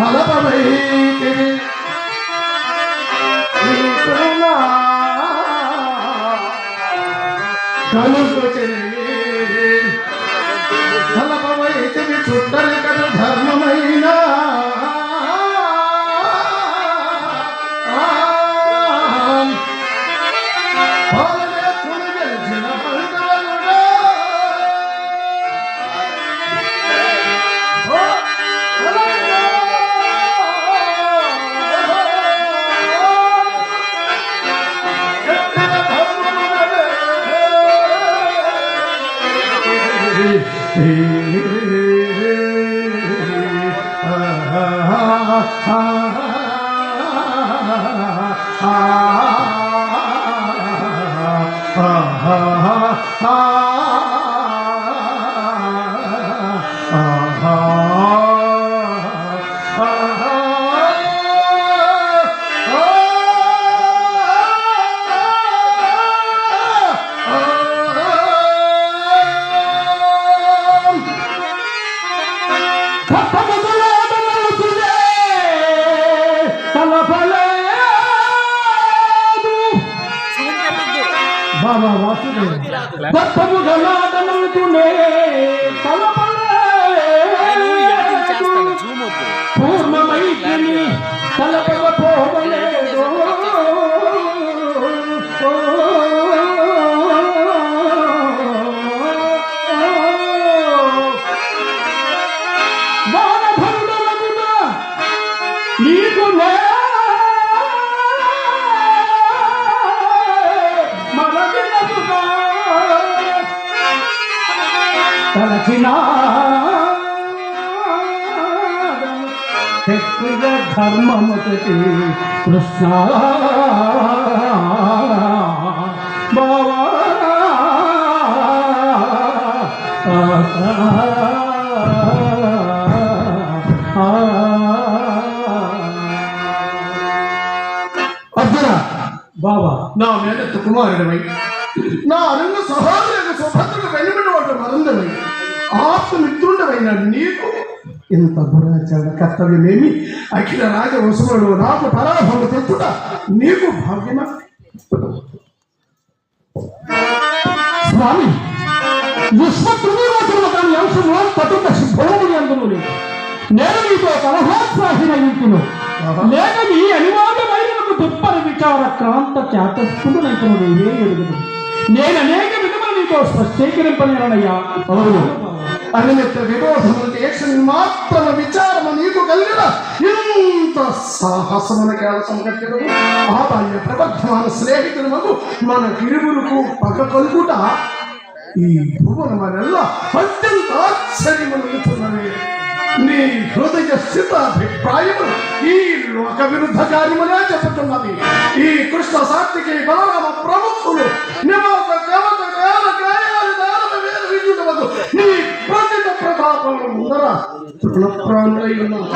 ఫలపమైతివి నీ కరుణ కలుగుచెని ఫలపమైతివి చుట్టరికను బాబా వాసుదేవ గొప్పము గలాదనుకునే నేను ఎడిటింగ్ చేస్తాను జూమ్ వద్దు పూర్ణమైతిని తలపగ పోవలేదు వానభరుడనగునా నీకు నే తలచినా శక్తిగ ధర్మముతటి కృష్ణ. బావా. అర్జున బాబా నా మేనత్త కుమారుడమై నా అరుణ సహోదరుడు సుభద్రకు వెనుబడి వాడు మరందవై ఆత్మమిత్రుండవైన నీకు ఇంత దురాచార కర్తవ్యమేమి? అఖిల రాజవంశముడు నాకు పరాభవ తెచ్చుట నీకు భాగ్యమా? స్వామి విశ్వ త్రివిరోధుల కాని అంశంలో పటుక సిద్ధముని అందును నేను నీతో కలహాత్సాహిన ఇంటిను లేక నీ దుప్పని విచార క్రాంత చాతస్థుడు నైతను నీవే ఎరుగుదు నేను అనేక విధములు నీతో స్పష్టీకరింపలేనయ్యా. అవును. అనిమిత్త విరోధములు దేశం మాత్రమ విచారము నీకు కలిగిన ఇంత సాహసమున కేవలం కట్టెను ఆ బాల్య ప్రబద్ధమైన స్నేహితులకు మన ఇరువులకు పగ కలుగుట ఈ భువనమనెల్లా అత్యంత ఆశ్చర్యములు నీ హృదయ స్థిత అభిప్రాయము ఈ లోక విరుద్ధ కార్యములే చెప్పుతున్నది. ఈ కృష్ణ సాత్వికి బలరామ ప్రముఖులు నివాస కవచ కాల కాయాలు దానవ వేద విద్యుడవదు నీ ప్రతిత ప్రతాపముల ముందర తృణప్రాణులై ఉన్నావు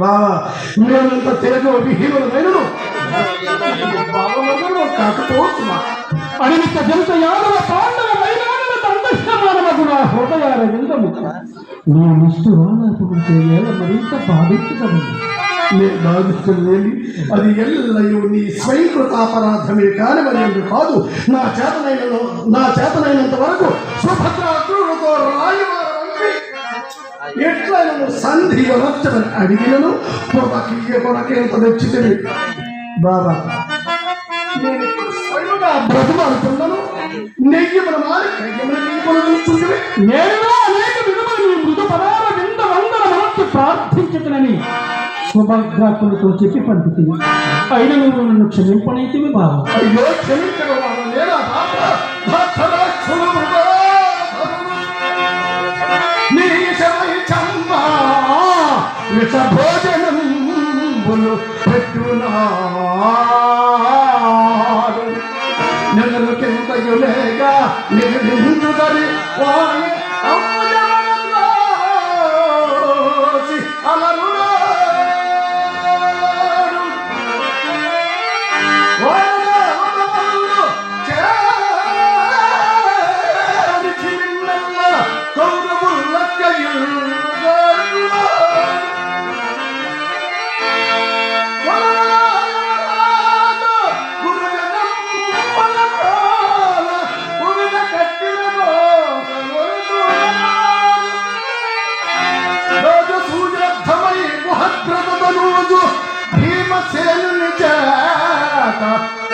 బావా మేమంత తెలుగు విహీనులమైనను. బావమందరూ కాకపోతున్నా యాదవ పాండవ నా హృదయాల విందము. నా చేయాల మరింత బాధించదము నేను బాధిస్తున్నది అది ఎల్లయో నీ స్వయంకృతాపరాధమే కాని మరి కాదు. నా చేతనైన నా చేతనైనంత వరకు సుభద్రాక్రూరుతో రాయవారి ఎట్లా సంధి అనర్చమని అడిగినను కొనకీయ కొనకేంత తెచ్చితివి బాబా నేను స్వయంగా బ్రతుమాడుతున్నాను నెయ్యి మన మారి కయ్యమున నెయ్యి నేను అనేక విధములు మృదు పదాల వింత వందల మనస్సు ప్రార్థించుతునని సుభద్రాకులతో చెప్పి పంపితివి. అయిన నువ్వు నన్ను క్షమింపనైతే బాబు అయ్యో క్షమించడం లేదా భోజనం పెట్టునాడు. నెలలు కిందయులేగా నిగదించుదని వాణి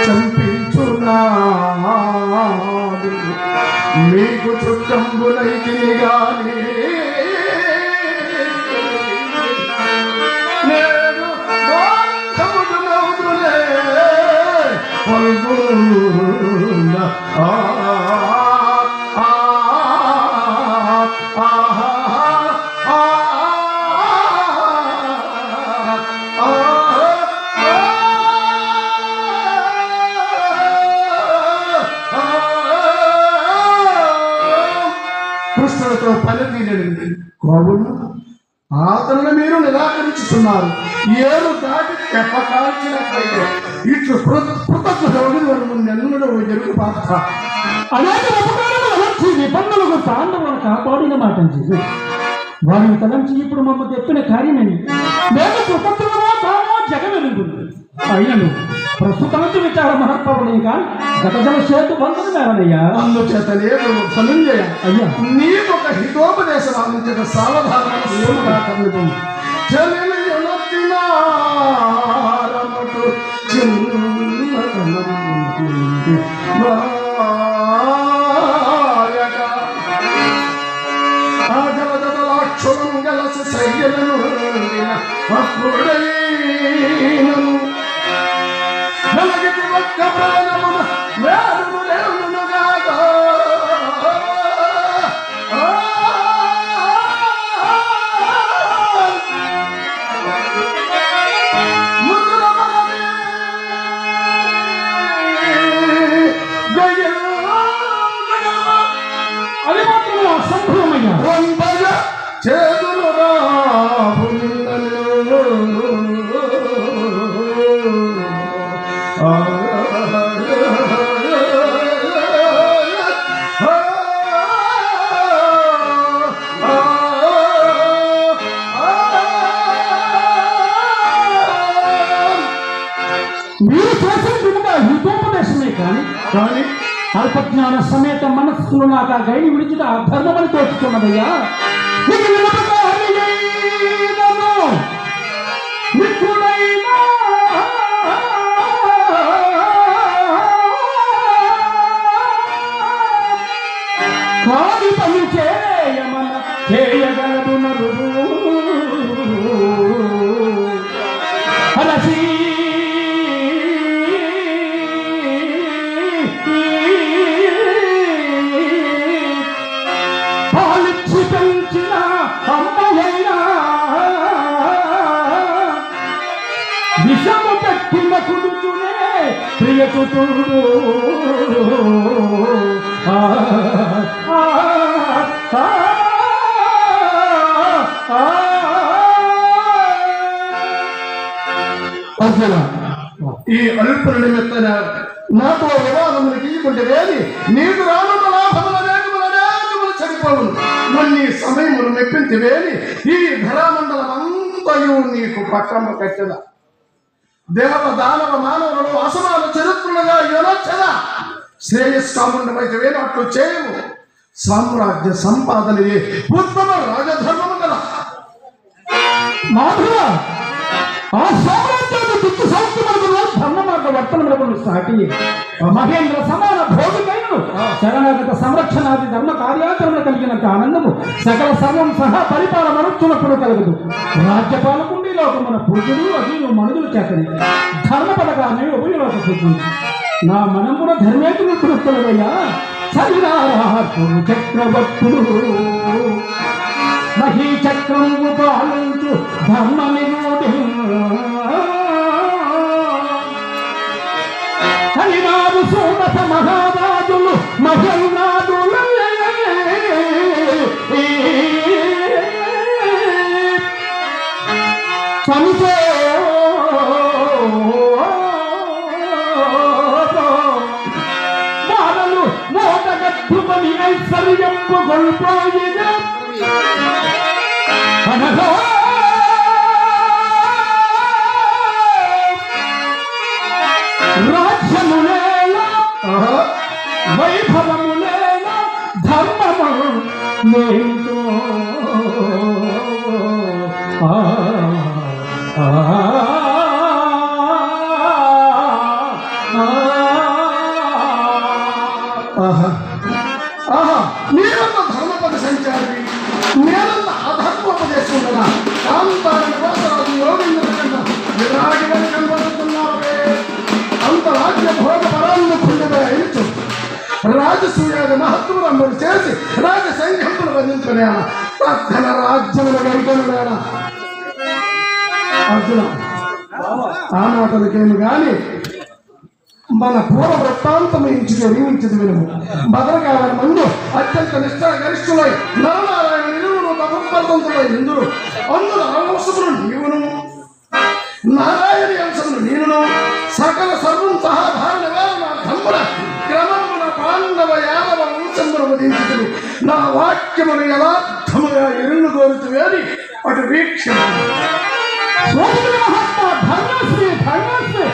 చంపించున్నాడు మీకు చుట్టంబులైతే గాని నేను బాధముడునవుదులే ఆ జరిగింది. తీరడింది కోవులు అతను మీరు నిరాకరించుతున్నారు. ఏడు దాటి తెప్ప కాల్చినట్లయితే ఇట్లు కృతజ్ఞతలు నెన్నుడు జరుగు పాత్ర. అనేక ఉపకారములు వచ్చి నిబంధనలకు తాండవులను కాపాడిన మాట చేసి వారిని తలంచి ఇప్పుడు మమ్మల్ని చెప్పిన కార్యమేమి? మేము కృతజ్ఞమో కామో జగమెరుగుంది. అయినను ప్రస్తుతానికి విచార మహత్వములు ఇంకా గత జల చేతు బంధులు మేరనయ్యా అందుచేత లేదు ధనుంజయ అయ్యా నీకు ఒక హితోపదేశం అందించిన సావధానం ఏముగా కలుగు అది అసంభవమయ్యా చేతులు మీరు అల్పజ్ఞాన సమేత మనస్సులో నాకు ఆ గైని విడిచిట అధర్మమని తోచుతున్నదయ్యా ప్రియచుతుడు ఈ అల్పుల నిమిత్తన నాతో వివాదములు గీయకుంటే వేది నీకు రానున్న లాభముల వేగముల వేగములు చనిపోవు నన్ను ఈ సమయములు మెప్పించి వేది ఈ ధరామండలం అంతయు నీకు పట్టము కట్టదా దేవత దానవ మానవులను అసమాన చరిత్రులుగా యునొచ్చద? శ్రేయస్కాముండమైతే వేరు అట్లు చేయము సామ్రాజ్య సంపాదనయే ఉత్తమ రాజధర్మము కదా. మాధవ ఆ సామ్రాజ్య వర్తనములను సాటి. మహేంద్ర సమాన భోగికైనను శరణాగత సంరక్షణాది ధర్మ కార్యాచరణ కలిగినంత ఆనందము సకల సర్వం సహా పరిపాలన మనుచున్నప్పుడు కలుగుదు రాజ్యపాలకుండి లోకమున పూజలు అధీను మనుగులు చేతని ధర్మ పథకాన్ని ఉపయోగ పూజలు నా మనమున ధర్మేతులు తృప్తులయ్యా చలిరారు చక్రవర్తులు మహీ చక్రము పాలించు ధర్మ నిరోధి సోమత మహారాజులు మహల్నాదులు చనిపో బాలలు మోటగట్టుమని ఐశ్వర్యంపు గొల్పోయిన. అనగా వైభవములైన ధర్మము నేను రాజసూయాది మహత్వములందరూ చేసి రాజ సంఘములు వధించలేన ప్రధాన రాజ్యములు గైకనులేన అర్జున ఆ మాటలకేమి గాని మన పూర్వ వృత్తాంతం ఇచ్చి నియమించదు వినుము. భద్రకాలని ముందు అత్యంత నిష్ఠ గరిష్ఠులై నరనారాయణ నిలువును తపస్పర్దంతులై ఇందురు అందులో అనవసరములు నీవును. నారాయణ అంశములు నేనును. సకల సర్వం సహా భారణ వాక్యమును యథార్థముగా ఎరులు కోరుతుంది అని అటు వీక్షణ స్వామి మహాత్మ ధర్మశ్రీ ధర్మశ్రీ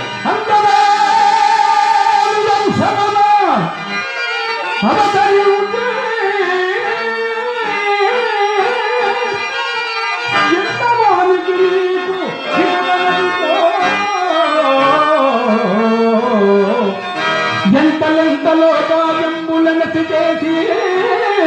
ఎంతలెంతలో చేసి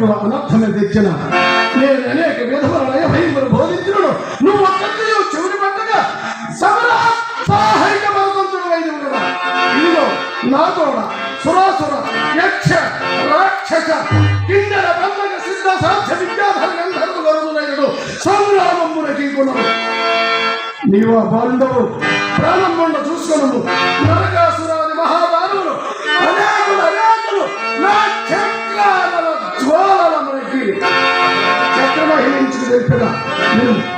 అయ్యను చూపట్లు అనర్థమే తెచ్చిన నేను అనేక విధముల భయములు బోధించును నువ్వు అందరూ చెవుని పట్టగా సమరాత్సాహిక బలవంతుడు అయిన ఇదిగో నా తోడ సురాసుర యక్ష రాక్షస కిందర బంధక సిద్ధ సాధ్య విద్యాధర గంధర్వ గరుడునైనడు సంగ్రామమునకి గుణము నీవు ఆ బాలుడవు ప్రాణం మొండ చూసుకొనము. చక్రమహించుకు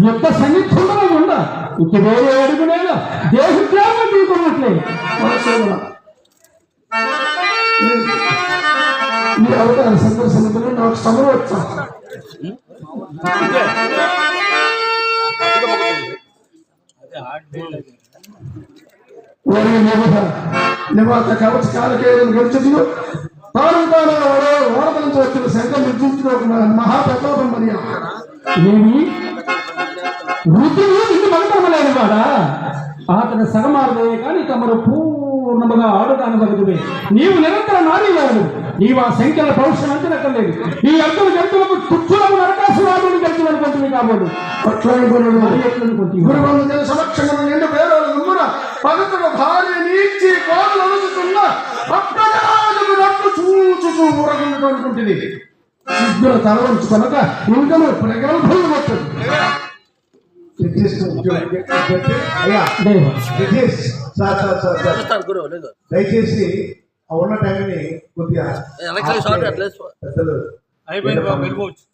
యుద్ధ సన్నిధులలో ఉండ. ఇక వేరే అడుగు నేల దేహత్యాగం తీసుకున్నట్లే మీ అవతార నాకు నిబధ నివాత కవచ కాలకేయులను గడిచుతును తాను తాను ఓడో ఓడత నుంచి వచ్చిన శంకర్ నిర్జించిన ఒక మహాప్రతాపం మరియా. ఏమి? వృద్ధులు నిన్ను మంత్రమలేని వాడా అతని సగమార్దే కానీ తమరు పూర్ణముగా ఆడుదాని వరకువే నీవు నిరంతర నారీవాడు నీవు ఆ సంఖ్యల పౌరుషం అంచనక్కర్లేదు. ఈ అర్థుల గంతులకు తుచ్చులకు నరకాసురాదుని గంతులు అనుకుంటుంది గురువందు జన సమక్షమున నిండు గుమ్మున పవిత్రుడు భార్య నీచి కోట్లు అనుచుతున్న అప్పజరాజుకు నట్లు చూచుచూ ఊరకుండటం అనుకుంటుంది. సిద్ధుల తల వంచు కనుక ఇంకను ప్రగల్భలు కొట్టదు దయచేసి ఉన్న టైంని కొద్దిగా అయిపోయింది